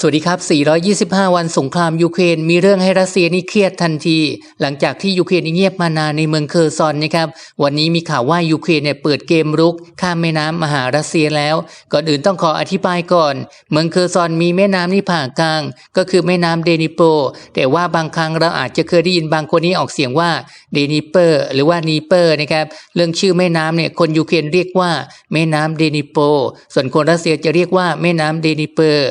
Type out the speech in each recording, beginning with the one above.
สวัสดีครับ 425 วันสงครามยูเครน มีเรื่องให้รัสเซียนี่เครียดทันที หลังจากที่ยูเครนเงียบมานานในเมืองเคอร์ซอนนะครับ วันนี้มีข่าวว่ายูเครนเนี่ยเปิดเกมรุก ข้ามแม่น้ำมาหารัสเซียแล้ว ก่อนอื่นต้องขออธิบายก่อน เมืองเคอร์ซอนมีแม่น้ำนี่ผ่ากลาง ก็คือแม่น้ำเดนิโปรแต่ว่าบางครั้งเราอาจจะเคยได้ยินบางคนนี่ออกเสียงว่าเดนิเปอร์ หรือว่านีเปอร์นะครับ เรื่องชื่อแม่น้ำเนี่ยคนยูเครนเรียกว่าแม่น้ำเดนิโปรส่วนคนรัสเซียจะเรียกว่าแม่น้ำเดนิเปอร์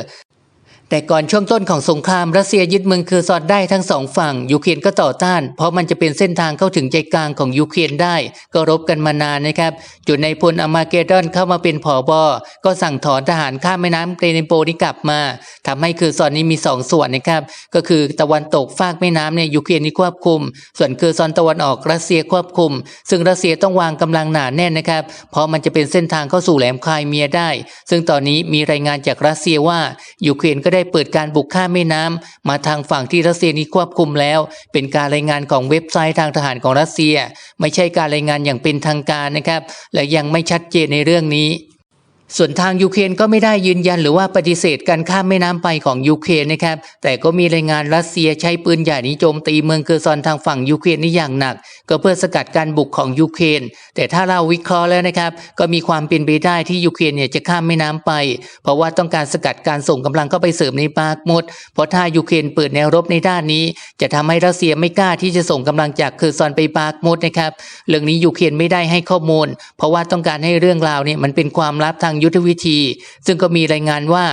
แต่ก่อนช่วงต้นของสงครามรัสเซียยึดเมืองเคอร์ซอนได้ทั้งสองฝั่งยูเครนก็ต่อต้าน เพราะมันจะเป็นเส้นทางเข้าถึงใจกลางของยูเครนได้ ก็รบกันมานานนะครับจุดในพลอมาเกดอนเข้ามาเป็นผอบอก็สั่งถอนทหารข้ามแม่น้ำเกรเนโปนี่กลับมาทำให้เคอร์ซอนนี้มีสองส่วนนะครับก็คือตะวันตกฝากแม่น้ำเนี่ยยูเครนนี่ควบคุม ส่วนเคอร์ซอนตะวันออกรัสเซียควบคุม ซึ่งรัสเซียต้องวางกำลังหนาแน่นนะครับเพราะมันจะเป็นเส้นทางเข้าสู่แหลมคายเมียได้ ซึ่งตอนนี้มีรายงานจากรัสเซียว่ายูเครนก็ได้เปิดการบุกข้ามแม่น้ำมาทางฝั่งที่รัสเซียนี้ควบคุมแล้ว เป็นการรายงานของเว็บไซต์ทางทหารของรัสเซีย ไม่ใช่การรายงานอย่างเป็นทางการนะครับ และยังไม่ชัดเจนในเรื่องนี้ ส่วนทางยูเครนก็ไม่ได้ยืนยันหรือว่าปฏิเสธการข้ามแม่น้ำไปของยูเครนนะครับ แต่ก็มีรายงานรัสเซียใช้ปืนใหญ่นี้โจมตีเมืองเคอร์ซอนทางฝั่งยูเครนนี่อย่างหนัก ก็เพื่อสกัดการบุกของยูเครน แต่ถ้าเราวิเคราะห์แล้วนะครับ ก็มีความเป็นไปได้ที่ยูเครนเนี่ยจะข้ามแม่น้ำไป เพราะว่าต้องการสกัดการส่งกำลังเข้าไปเสริมในบากมด เพราะถ้ายูเครนเปิดแนวรบในด้านนี้ จะทำให้รัสเซียไม่กล้าที่จะส่งกำลังจากเคอร์ซอนไปบากมดนะครับ เรื่องนี้ยูเครนไม่ได้ให้ข้อมูล เพราะว่าต้องการให้เรื่องราวเนี่ยมันเป็นความลับทางยุทธวิธี ซึ่งก็มีรายงานว่า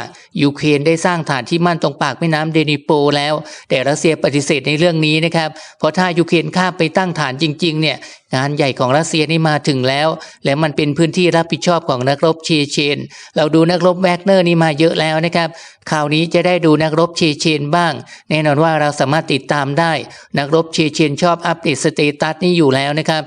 ยูเครนได้สร้างฐานที่มั่นตรงปากแม่น้ำเดนิโปรแล้ว แต่รัสเซียปฏิเสธในเรื่องนี้นะครับ เพราะถ้ายูเครนข้ามไปตั้งฐานจริงๆเนี่ยงานใหญ่ของรัสเซียนี่มาถึงแล้ว และมันเป็นพื้นที่รับผิดชอบของนักรบเชเชน เราดูนักรบแวกเนอร์นี่มาเยอะแล้วนะครับคราวนี้จะได้ดูนักรบเชเชนบ้าง แน่นอนว่าเราสามารถติดตามได้ นักรบเชเชนชอบอัปเดตสเตตัสนี่อยู่แล้วนะครับ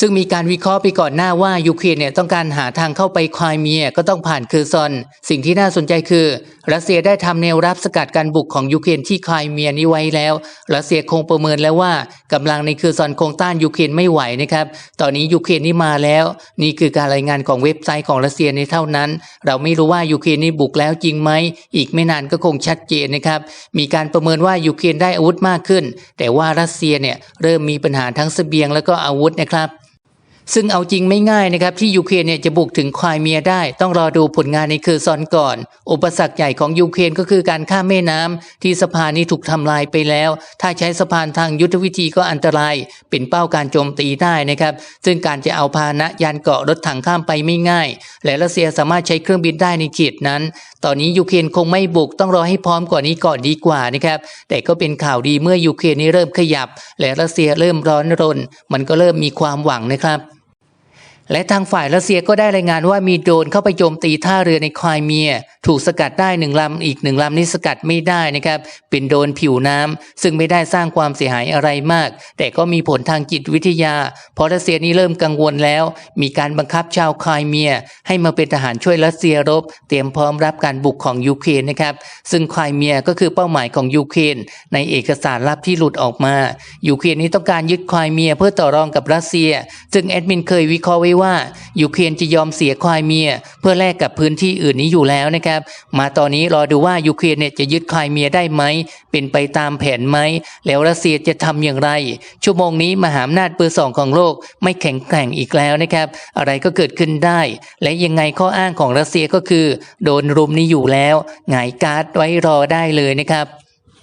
ซึ่งมีการวิเคราะห์ไปก่อนหน้าว่ายูเครนเนี่ยต้องการหาทางเข้าไปคลายเมียก็ต้องผ่านเคอซอน สิ่งที่น่าสนใจคือ รัสเซียได้ทำแนวรับสกัดการบุกของยูเครนที่คลายเมียนี้ไว้แล้ว รัสเซียคงประเมินแล้วว่ากำลังในเคอซอนคงต้านยูเครนไม่ไหวนะครับ ตอนนี้ยูเครนนี่มาแล้ว นี่คือการรายงานของเว็บไซต์ของรัสเซียในเท่านั้น เราไม่รู้ว่ายูเครนนี่บุกแล้วจริงไหมอีกไม่นานก็คงชัดเจนนะครับมีการประเมินว่ายูเครนได้อาวุธมากขึ้น แต่ว่ารัสเซียเนี่ยเริ่มมีปัญหาทั้งเสบียงแล้วก็อาวุธนะครับ ซึ่งเอาจริงไม่ง่ายนะครับ ที่ยูเครนเนี่ยจะบุกถึงควายเมียได้ ต้องรอดูผลงานในเคอร์ซอนก่อน อุปสรรคใหญ่ของยูเครนก็คือการข้ามแม่น้ำที่สะพานนี้ถูกทำลายไปแล้ว ถ้าใช้สะพานทางยุทธวิธีก็อันตราย เป็นเป้าการโจมตีได้นะครับ ซึ่งการจะเอาพาหนะยานเกาะรถถังข้ามไปไม่ง่าย และรัสเซียสามารถใช้เครื่องบินได้ในเขตนั้น ตอนนี้ยูเครนคงไม่บุกต้องรอให้พร้อมกว่านี้ก่อนดีกว่านะครับ แต่ก็เป็นข่าวดีเมื่อยูเครนนี้เริ่มขยับ และรัสเซียเริ่มร้อนรน มันก็เริ่มมีความหวังนะครับ และทางฝ่ายรัสเซียก็ได้รายงานว่ามีโดรนเข้าไปโจมตีท่าเรือในควายเมีย ถูกสกัดได้หนึ่งลำอีกหนึ่งลำนี่สกัดไม่ได้นะครับเป็นโดนผิวน้ำซึ่งไม่ได้สร้างความเสียหายอะไรมาก แต่ก็มีผลทางจิตวิทยา เพราะรัสเซียนี่เริ่มกังวลแล้ว มีการบังคับชาวคายเมีย ให้มาเป็นทหารช่วยรัสเซียรบ เตรียมพร้อมรับการบุกของยูเครนนะครับซึ่งคายเมียก็คือเป้าหมายของยูเครนในเอกสารลับที่หลุดออกมายูเครนนี่ต้องการยึดคายเมียเพื่อต่อรองกับรัสเซีย ซึ่งแอดมินเคยวิเคราะห์ไว้ว่ายูเครนจะยอมเสียคายเมีย เพื่อแลกกับพื้นที่อื่นนี้อยู่แล้วนะครับมาตอนนี้รอดูว่ายูเครนเนี่ยจะยึดคลายเมียได้ไหม เป็นไปตามแผนไหม แล้วรัสเซียจะทำอย่างไร ชั่วโมงนี้มหาอำนาจเบอร์สองของโลกไม่แข็งแกร่งอีกแล้วนะครับ อะไรก็เกิดขึ้นได้ และยังไงข้ออ้างของรัสเซียก็คือ โดนรุมนี้อยู่แล้วหงายการ์ดไว้รอได้เลยนะครับ